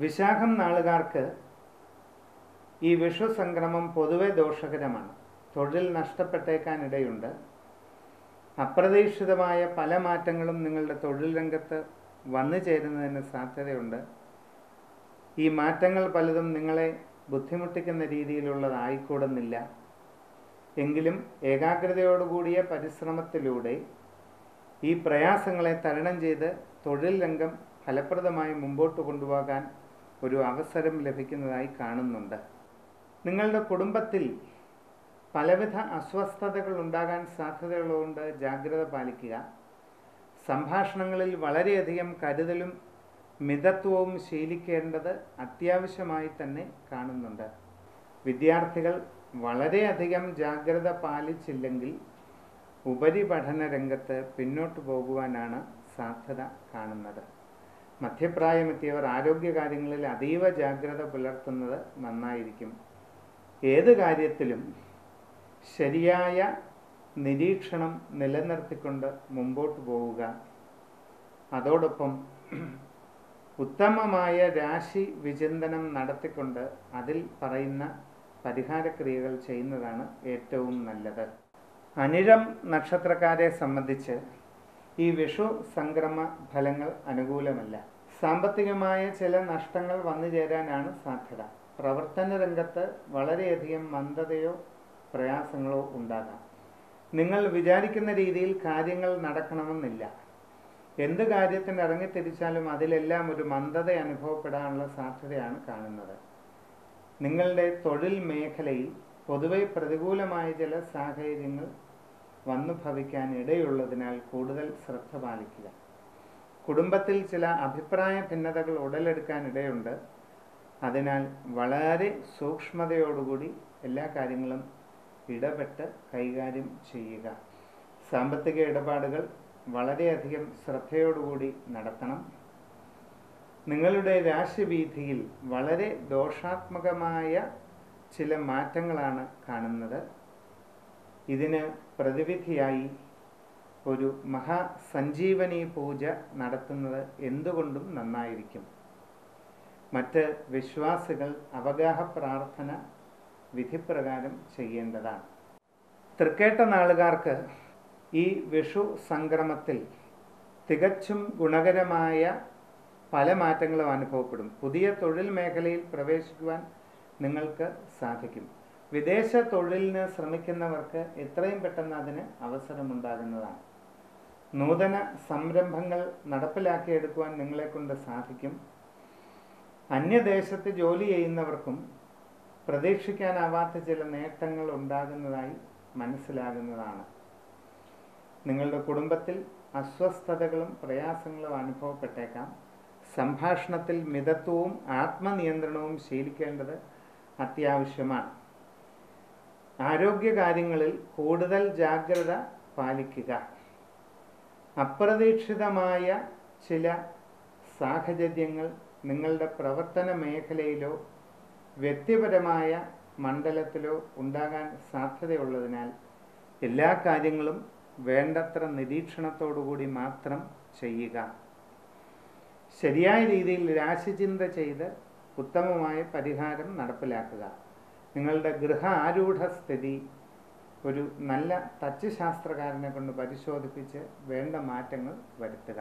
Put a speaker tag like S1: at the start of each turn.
S1: വിശാഖം നാളുകാർക്ക് ഈ വിഷുസംക്രമം പൊതുവെ ദോഷകരമാണ്. തൊഴിൽ നഷ്ടപ്പെട്ടേക്കാനിടയുണ്ട്. അപ്രതീക്ഷിതമായ പല മാറ്റങ്ങളും നിങ്ങളുടെ തൊഴിൽ രംഗത്ത് വന്നു ചേരുന്നതിന് സാധ്യതയുണ്ട്. ഈ മാറ്റങ്ങൾ പലതും നിങ്ങളെ ബുദ്ധിമുട്ടിക്കുന്ന രീതിയിലുള്ളതായിക്കൂടുന്നില്ല. എങ്കിലും ഏകാഗ്രതയോടുകൂടിയ പരിശ്രമത്തിലൂടെ ഈ പ്രയാസങ്ങളെ തരണം ചെയ്ത് തൊഴിൽ രംഗം ഫലപ്രദമായി മുമ്പോട്ട് കൊണ്ടുപോകാൻ ഒരു അവസരം ലഭിക്കുന്നതായി കാണുന്നുണ്ട്. നിങ്ങളുടെ കുടുംബത്തിൽ പലവിധ അസ്വസ്ഥതകൾ ഉണ്ടാകാൻ സാധ്യതകളുണ്ട്. ജാഗ്രത പാലിക്കുക. സംഭാഷണങ്ങളിൽ വളരെയധികം കരുതലും മിതത്വവും ശീലിക്കേണ്ടത് അത്യാവശ്യമായി തന്നെ കാണുന്നുണ്ട്. വിദ്യാർത്ഥികൾ വളരെയധികം ജാഗ്രത പാലിച്ചില്ലെങ്കിൽ ഉപരിപഠന രംഗത്ത് പിന്നോട്ട് പോകുവാനാണ് സാധ്യത കാണുന്നത്. മധ്യപ്രായമെത്തിയവർ ആരോഗ്യകാര്യങ്ങളിൽ അതീവ ജാഗ്രത പുലർത്തുന്നത് നന്നായിരിക്കും. ഏത് കാര്യത്തിലും ശരിയായ നിരീക്ഷണം നിലനിർത്തിക്കൊണ്ട് മുമ്പോട്ട് പോവുക. അതോടൊപ്പം ഉത്തമമായ രാശി വിചിന്തനം നടത്തിക്കൊണ്ട് അതിൽ പറയുന്ന പരിഹാരക്രിയകൾ ചെയ്യുന്നതാണ് ഏറ്റവും നല്ലത്. അനിഴം നക്ഷത്രക്കാരെ സംബന്ധിച്ച് ഈ വിഷു സംക്രമ ഫലങ്ങൾ അനുകൂലമല്ല. സാമ്പത്തികമായ ചില നഷ്ടങ്ങൾ വന്നു ചേരാനാണ് സാധ്യത. പ്രവർത്തന രംഗത്ത് വളരെയധികം മന്ദതയോ പ്രയാസങ്ങളോ ഉണ്ടാകാം. നിങ്ങൾ വിചാരിക്കുന്ന രീതിയിൽ കാര്യങ്ങൾ നടക്കണമെന്നില്ല. എന്ത് കാര്യത്തിന് ഇറങ്ങിത്തിരിച്ചാലും അതിലെല്ലാം ഒരു മന്ദത അനുഭവപ്പെടാനുള്ള സാധ്യതയാണ് കാണുന്നത്. നിങ്ങളുടെ തൊഴിൽ മേഖലയിൽ പൊതുവെ പ്രതികൂലമായ ചില സാഹചര്യങ്ങൾ വന്നു ഭവിക്കാൻ ഇടയുള്ളതിനാൽ കൂടുതൽ ശ്രദ്ധ പാലിക്കുക. കുടുംബത്തിൽ ചില അഭിപ്രായ ഭിന്നതകൾ ഉടലെടുക്കാൻ ഇടയുണ്ട് അതിനാൽ വളരെ സൂക്ഷ്മതയോടുകൂടി എല്ലാ കാര്യങ്ങളും ഇടപെട്ട് കൈകാര്യം ചെയ്യുക. സാമ്പത്തിക ഇടപാടുകൾ വളരെയധികം ശ്രദ്ധയോടുകൂടി നടത്തണം. നിങ്ങളുടെ രാശിവീഥിയിൽ വളരെ ദോഷാത്മകമായ ചില മാറ്റങ്ങളാണ് കാണുന്നത്. ഇതിന് പ്രതിവിധിയായി ഒരു മഹാസഞ്ജീവനി പൂജ നടത്തുന്നത് എന്തുകൊണ്ടും നന്നായിരിക്കും. മറ്റ് വിശ്വാസികൾ അവഗാഹ പ്രാർത്ഥന വിധിപ്രകാരം ചെയ്യേണ്ടതാണ്. തൃക്കേട്ട നാളുകാർക്ക് ഈ വിഷു സംക്രമത്തിൽ തികച്ചും ഗുണകരമായ പല മാറ്റങ്ങളും അനുഭവപ്പെടും. പുതിയ തൊഴിൽ മേഖലയിൽ പ്രവേശിക്കുവാൻ നിങ്ങൾക്ക് സാധിക്കും. വിദേശ തൊഴിലിന് ശ്രമിക്കുന്നവർക്ക് എത്രയും പെട്ടെന്ന് അതിന് അവസരമുണ്ടാകുന്നതാണ്. നൂതന സംരംഭങ്ങൾ നടപ്പിലാക്കിയെടുക്കുവാൻ നിങ്ങളെക്കൊണ്ട് സാധിക്കും. അന്യദേശത്ത് ജോലി ചെയ്യുന്നവർക്കും പ്രതീക്ഷിക്കാനാവാത്ത ചില നേട്ടങ്ങൾ ഉണ്ടാകുന്നതായി മനസ്സിലാകുന്നതാണ്. നിങ്ങളുടെ കുടുംബത്തിൽ അസ്വസ്ഥതകളും പ്രയാസങ്ങളും അനുഭവപ്പെട്ടേക്കാം. സംഭാഷണത്തിൽ മിതത്വവും ആത്മനിയന്ത്രണവും ശീലിക്കേണ്ടത് അത്യാവശ്യമാണ്. ആരോഗ്യകാര്യങ്ങളിൽ കൂടുതൽ ജാഗ്രത പാലിക്കുക. അപ്രതീക്ഷിതമായ ചില സാഹചര്യങ്ങൾ നിങ്ങളുടെ പ്രവർത്തന മേഖലയിലോ വ്യക്തിപരമായ മണ്ഡലത്തിലോ ഉണ്ടാകാൻ സാധ്യതയുള്ളതിനാൽ എല്ലാ കാര്യങ്ങളും വേണ്ടത്ര നിരീക്ഷണത്തോടുകൂടി മാത്രം ചെയ്യുക. ശരിയായ രീതിയിൽ രാശിചിന്ത ചെയ്ത് ഉത്തമമായ പരിഹാരം നടപ്പിലാക്കുക. നിങ്ങളുടെ ഗൃഹ ആരൂഢസ്ഥിതി ഒരു നല്ല തച്ചുശാസ്ത്രകാരനെ കൊണ്ട് പരിശോധിപ്പിച്ച് വേണ്ട മാറ്റങ്ങൾ വരുത്തുക.